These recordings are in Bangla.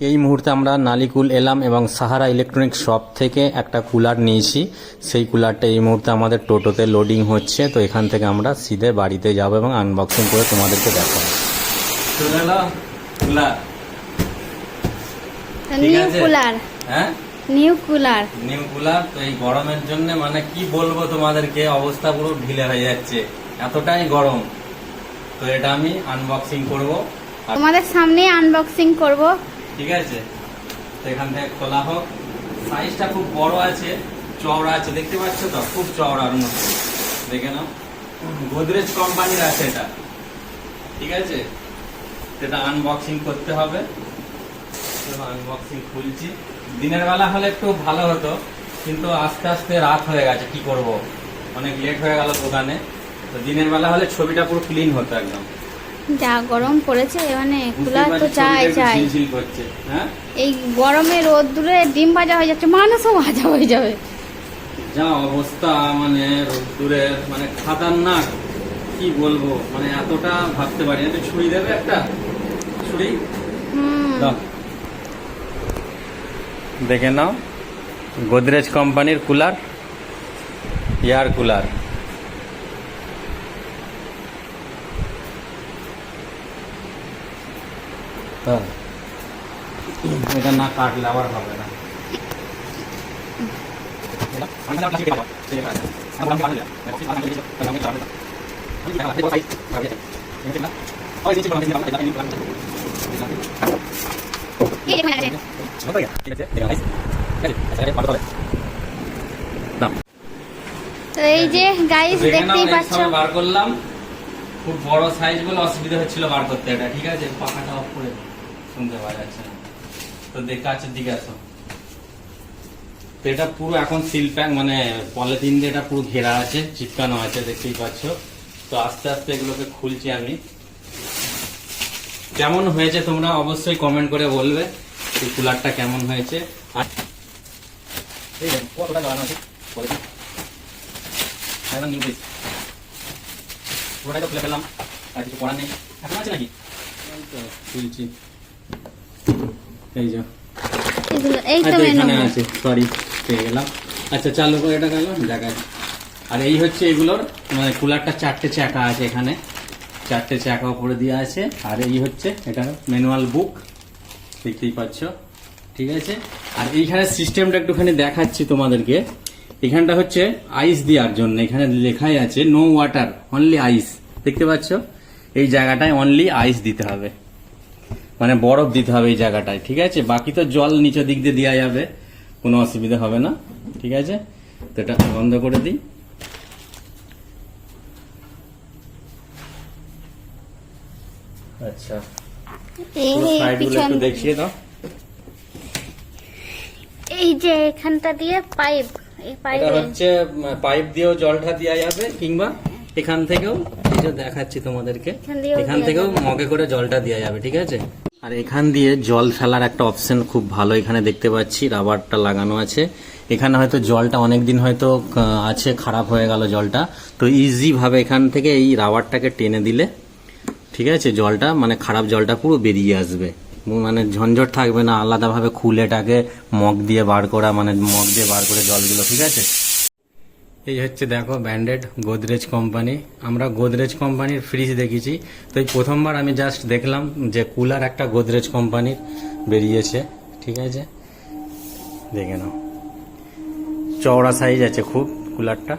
এই মুহূর্তে আমরা নালিকুল এলাম এবং সাহারা ইলেকট্রনিক শপ থেকে একটা কুলার নিয়েছি। সেই কুলারটা এই মুহূর্তে আমাদের টোটোতে লোডিং হচ্ছে। তো এখান থেকে আমরা সিধে বাড়িতে যাব এবং আনবক্সিং করে তোমাদেরকে দেখাবো। কুলার। New cooler. হ্যাঁ? New cooler. নিউ কুলার তো এই গরমের জন্য মানে কি বলব তোমাদেরকে? অবস্থা পুরো ঢিলে হয়ে যাচ্ছে। এতটাই গরম। তো এটা আমি আনবক্সিং করব। তোমাদের সামনে আনবক্সিং করব। ঠিক আছে? এখান থেকে খোলা হোক। সাইজটা খুব বড় আছে, চওড়া আছে, দেখতে পাচ্ছ তো? খুব চওড়ার মধ্যে দেখে নাও। গোদরেজ কোম্পানির আছে এটা। ঠিক আছে? এটা আনবক্সিং করতে হবে। আনবক্সিং খুলছি। দিনের বেলা হলে একটু ভালো হতো, কিন্তু আস্তে আস্তে রাত হয়ে গেছে, কি করব? অনেক লেট হয়ে গেল দোকানে। তো দিনের বেলা হলে ছবিটা পুরো ক্লিন হতো একদম। যা গরম পড়েছে মানে কুলার তো চাই চাই হ্যাঁ? এই গরমে রোদ্দুরে ডিম ভাজা হয়ে যাচ্ছে মানুষও ভাজা হয়ে যাবে। যা অবস্থা মানে মানে খাতারনাক কি বলব? মানে এতটা ভাবতে পারি না। ছুরি দেবে একটা? ছুরি? দেখে নাও। গোদরেজ কোম্পানির কুলার এয়ার কুলার। এটা না কাটলে আবার হবে না। এই তো এই যে গাইস দেখতেই পাচ্ছ। বার করলাম। খুব বড় সাইজ বলে অসুবিধা হচ্ছিল বার করতে এটা ঠিক আছে? পাখাটা অফ করে। শুনতে পাওয়া যাচ্ছে না তো দেখ কাছের দিকে আসো। তো এটা পুরো এখন সিল প্যাক মানে পলিথিন দিয়ে এটা পুরো ঘেরা আছে চিপকানো আছে দেখতেই পাচ্ছ। তো আস্তে আস্তে এগুলোকে খুলছি আমি। কেমন হয়েছে তোমরা অবশ্যই কমেন্ট করে বলবে এই কুলারটা কেমন হয়েছে। আর কতটা আছে? একদম নিউ পিস পুরোটাই তো খুলে ফেললাম আর কিছু করার নেই। এখন আছে নাকি? খুলছি। এই যে এগুলো এই তো এখানে আছে সরি পেয়ে গেলাম। আচ্ছা চালু করে এটা গেল দেখা আর এই হচ্ছে এগুলোর মানে কুলারটা চারটে চাকা আছে এখানে। চারটে চাকা উপরে দিয়ে আছে। আর এই হচ্ছে এটা ম্যানুয়াল বুক দেখতেই পাচ্ছ। ঠিক আছে? আর এইখানে সিস্টেমটা একটুখানি দেখাচ্ছি তোমাদেরকে। এখানটা হচ্ছে আইস দেওয়ার জন্য। এখানে লেখাই আছে নো ওয়াটার অনলি আইস দেখতে পাচ্ছ? এই জায়গাটায় অনলি আইস দিতে হবে। মানে বরফ দিতে হবে এই জায়গাটায় ঠিক আছে? বাকি তো জল নিচের দিক দিয়ে দেওয়া যাবে কোনো অসুবিধা হবে না ঠিক আছে? তো এটা বন্ধ করে দিই। আচ্ছা। এই সাইডগুলো একটু দেখিয়ে দাও। এই যে এখানটা দিয়ে পাইপ এই এটা পাইপে হচ্ছে পাইপ দিয়েও জলটা দেওয়া যাবে কিংবা এখান থেকেও এই যে দেখাচ্ছি তোমাদেরকে। এখান দিয়েও এখান দেয়া থেকেও মগে করে জলটা দেওয়া যাবে ঠিক আছে? আর এখান দিয়ে জল ফেলার একটা অপশন খুব ভালো এখানে দেখতে পাচ্ছি রাবারটা লাগানো আছে। এখানে হয়তো জলটা অনেক দিন হয়তো আছে, খারাপ হয়ে গেল জলটা। তো ইজি ভাবে এখান থেকে এই রাবারটাকে টেনে দিলে, ঠিক আছে, জলটা মানে খারাপ জলটা পুরো বেরিয়ে আসবে। মানে ঝঞ্ঝট থাকবে না, আলাদাভাবে খুলেটাকে মগ দিয়ে বার করা মানে মগ দিয়ে বার করে জলগুলো, ঠিক আছে? এই হচ্ছে দেখো ব্যান্ডেড গোদরেজ কোম্পানি আমরা গোদরেজ কোম্পানির ফ্রিজ দেখেছি। তো এই প্রথমবার আমি জাস্ট দেখলাম যে কুলার একটা গোদরেজ কোম্পানির বেরিয়েছে। ঠিক আছে? দেখে নাও। চওড়া সাইজ আছে খুব কুলারটা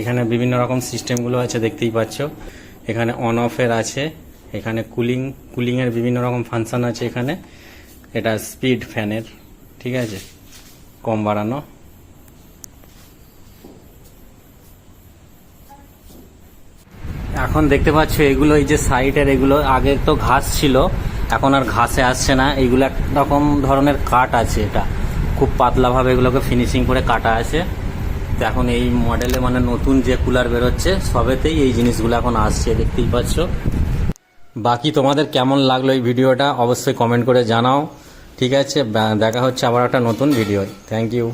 এখানে বিভিন্ন রকম সিস্টেমগুলো আছে, দেখতেই পাচ্ছ। এখানে অন অফের আছে। এখানে কুলিং কুলিংয়ের বিভিন্ন রকম ফাংশন আছে এখানে। এটা স্পিড ফ্যানের ঠিক আছে? কম বাড়ানো। এখন দেখতে পাচ্ছ, এগুলো এই যে সাইডের এগুলো আগে তো ঘাস ছিল, এখন আর ঘাসে আসছে না। এইগুলো এক রকম ধরনের কাট আছে এটা। খুব পাতলাভাবে এগুলোকে ফিনিশিং করে কাটা আছে। তো এখন এই মডেলে মানে নতুন যে কুলার বেরোচ্ছে, সবেতেই এই জিনিসগুলো এখন আসছে, দেখতেই পাচ্ছ। বাকি তোমাদের কেমন লাগল এই ভিডিওটা, অবশ্যই কমেন্ট করে জানাও। ঠিক আছে দেখা হচ্ছে আবার একটা নতুন ভিডিও থ্যাংক ইউ